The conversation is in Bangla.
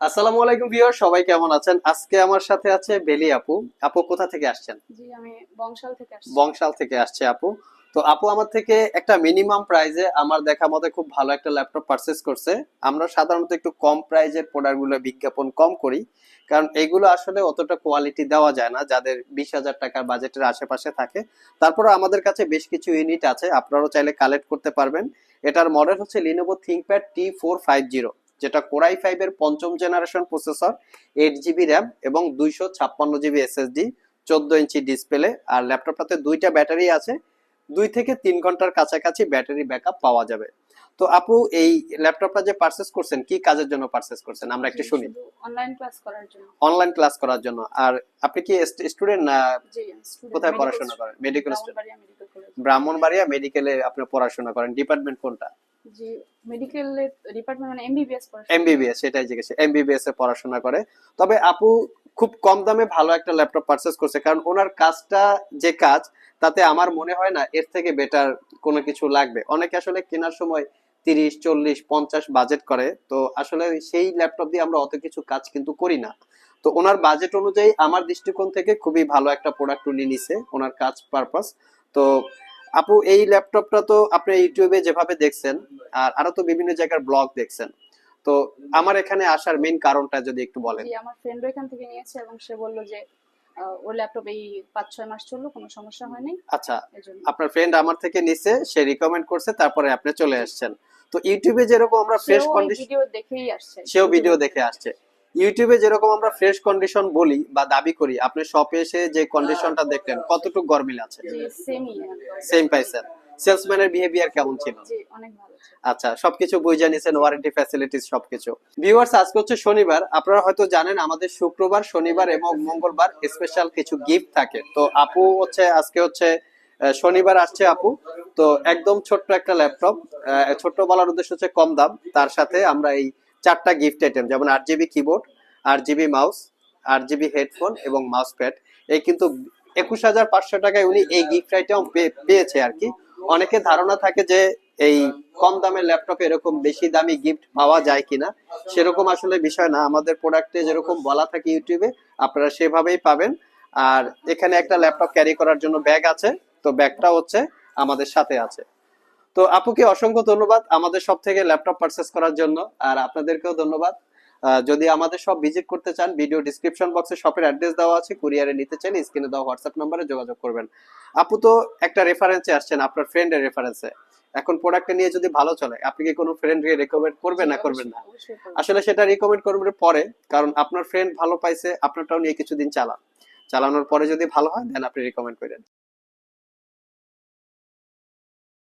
আসসালামু আলাইকুম ভিউয়ার সবাই কেমন আছেন? আজকে আমার সাথে আছে বেলি আপু। আপু কোথা থেকে আসছেন? জি আমি বংশাল থেকে আসছি। বংশাল থেকে আসছে আপু। তো আপু আমার থেকে একটা মিনিমাম প্রাইজে আমার দেখা মতে খুব ভালো একটা ল্যাপটপ পারচেস করছে। আমরা সাধারণত একটু কম প্রাইজের প্রোডাক্টগুলো বিজ্ঞাপন কম করি। কারণ এগুলো আসলে অতটা কোয়ালিটি দেওয়া যায় না যাদের বিশ হাজার টাকার বাজেটের আশেপাশে থাকে। তারপরে আমাদের কাছে বেশ কিছু ইউনিট আছে আপনারাও চাইলে কালেক্ট করতে পারবেন। এটার মডেল হচ্ছে Lenovo ThinkPad T four five zero যেটা কোরাই ফাইভ এর পঞ্চম generation processor eight GB RAM এবং দুইশো ছাপ্পান্ন জিবি এসএসডি চোদ্দ ইঞ্চি ডিসপ্লে আর ল্যাপটপটাতে দুইটা ব্যাটারি আছে দুই থেকে তিন ঘণ্টার কাছাকাছি ব্যাটারি ব্যাকআপ পাওয়া যাবে। তো আপু এই ল্যাপটপটা যে পারচেস করছেন কি কাজের জন্য পারচেস করছেন? আমরা একটু শুনি। অনলাইন ক্লাস করার জন্য। অনলাইন ক্লাস করার জন্য। আর আপনি কি স্টুডেন্ট না কোথায় পড়াশোনা করেন? মেডিকেল স্টুডেন্ট ব্রাহ্মণবাড়িয়া মেডিকেলে আপনি পড়াশোনা করেন। ডিপার্টমেন্ট কোনটা? জি মেডিকেল ডিপার্টমেন্ট মানে এমবিবিএস এমবিবিএস সেটাই জিজ্ঞেস এমবিবিএস এ পড়াশোনা করে। তবে আপু খুব কম দামে ভালো একটা ল্যাপটপ করছে, কারণ ওনার কাজটা যে কাজ, তাতে আমার মনে হয় না এর থেকে বেটার কোনো কিছু লাগবে। অনেকে আসলে কেনার সময় তিরিশ, চল্লিশ, পঞ্চাশ বাজেট করে, তো আসলে সেই ল্যাপটপ দিয়ে আমরা অত কিছু কাজ কিন্তু করি না। তো ওনার বাজেট অনুযায়ী আমার দৃষ্টিকোণ থেকে খুবই ভালো একটা প্রোডাক্ট উনি নিছে, ওনার কাজ পারপাস তো আপু এই ল্যাপটপটা তো আপনি ইউটিউবে যেভাবে দেখছেন আর আরও তো বিভিন্ন জায়গার ব্লগ দেখছেন। তো আমার এখানে আসার মেইন কারণটা যদি একটু বলেন। জি আমার ফ্রেন্ডও এখান থেকে নিয়েছে এবং সে বলল যে ওর ল্যাপটপ এই পাঁচ ছয় মাস চলল কোনো সমস্যা হয়নি। আচ্ছা আপনার ফ্রেন্ড আমার থেকে নিছে সে রিকমেন্ড করছে তারপরে আপনি চলে আসছেন। তো ইউটিউবে যেরকম আমরা ফ্রেশ কন্ডিশন ভিডিও দেখেই আসছে। সেও ভিডিও দেখে আসছে। ইউটিউবে যেরকম আমরা ফ্রেশ কন্ডিশন বলি বা দাবি করি আপনি শপে এসে যে কন্ডিশনটা দেখলেন কতটুকু গরমিল আছে? সেম পাইছেন সেলসম্যানের বিহেভিয়ার কেমন ছিল? আচ্ছা সবকিছু বুঝে নিছেন ওয়ারেন্টি ফ্যাসিলিটিস সবকিছু। ভিউয়ার্স আজকে হচ্ছে শনিবার। আপনারা হয়তো জানেন আমাদের শুক্রবার শনিবার এবং মঙ্গলবার স্পেশাল কিছু গিফট থাকে। তো আপু হচ্ছে আজকে হচ্ছে শনিবার আসছে আপু। তো একদম ছোট্ট একটা ল্যাপটপ ছোট্ট বলার উদ্দেশ্য হচ্ছে কম দাম। তার সাথে আমরা এই চারটা গিফট আইটেম যেমন আট জিবি কিবোর্ড আট জিবি মাউস আট জিবি হেডফোন এবং মাউস প্যাড এই কিন্তু একুশ হাজার পাঁচশো টাকায় উনি এই গিফট আইটেম পেয়েছে আর কি। অনেকে ধারণা থাকে যে এই কম দামের ল্যাপটপে এরকম বেশি দামি গিফট পাওয়া যায় কিনা। সেরকম আসলে বিষয় না। আমাদের প্রোডাক্টে যেরকম বলা থাকে ইউটিউবে আপনারা সেভাবেই পাবেন। আর এখানে একটা ল্যাপটপ ক্যারি করার জন্য ব্যাগ আছে। তো ব্যাগটা হচ্ছে আমাদের সাথে আছে। তো আপুকে অসংখ্য ধন্যবাদ আমাদের সব থেকে ল্যাপটপ পারচেস করার জন্য আর আপনাদেরকেও ধন্যবাদ। যদি আমাদের সব ভিজিট করতে চান ভিডিও ডিসক্রিপশন বক্সে শপের অ্যাড্রেস দেওয়া আছে কুরিয়ারে নিতে চান স্ক্রিনে দেওয়া হোয়াটসঅ্যাপ নম্বরে যোগাযোগ করবেন। আপু তো একটা রেফারেন্সে আসছেন আপনার ফ্রেন্ডের রেফারেন্সে এখন প্রোডাক্টটা নিয়ে যদি ভালো চলে আপনি কি কোনো ফ্রেন্ডকে রেকমেন্ড করবেন না করবেন না? আসলে সেটা রিকমেন্ড করবেন পরে কারণ আপনার ফ্রেন্ড ভালো পাইছে আপনারটাও নিয়ে কিছুদিন চালান। চালানোর পরে যদি ভালো হয় দেন আপনি রিকমেন্ড করেন।